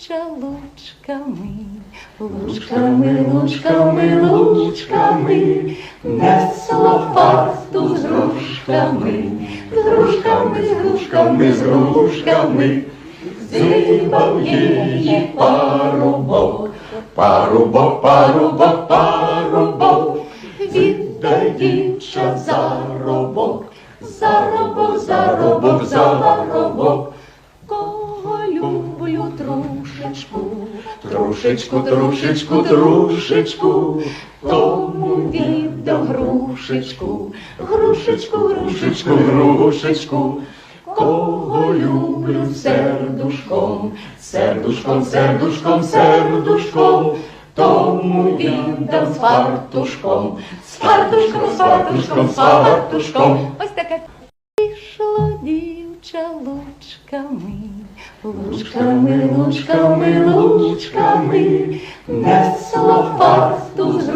дівча лучками, лучками, лучками, лучками, несла фарту з грушками, з грушками, з грушками, з грушками, зибав її парубок, парубок, парубок, парубок, віддай дівча заробок, заробок, люблю трушечку, трушечку, трушечку, трушечку, тому віддам грушечку, грушечку, грушечку, грушечку. Кого люблю сердушком, сердушком, сердушком, сердушком, тому віддам з фартушком, з фартушком, з фартушком, з фартушком. Ось таке. Пішло лучками, лучками, лучками, лучками, несло пасту з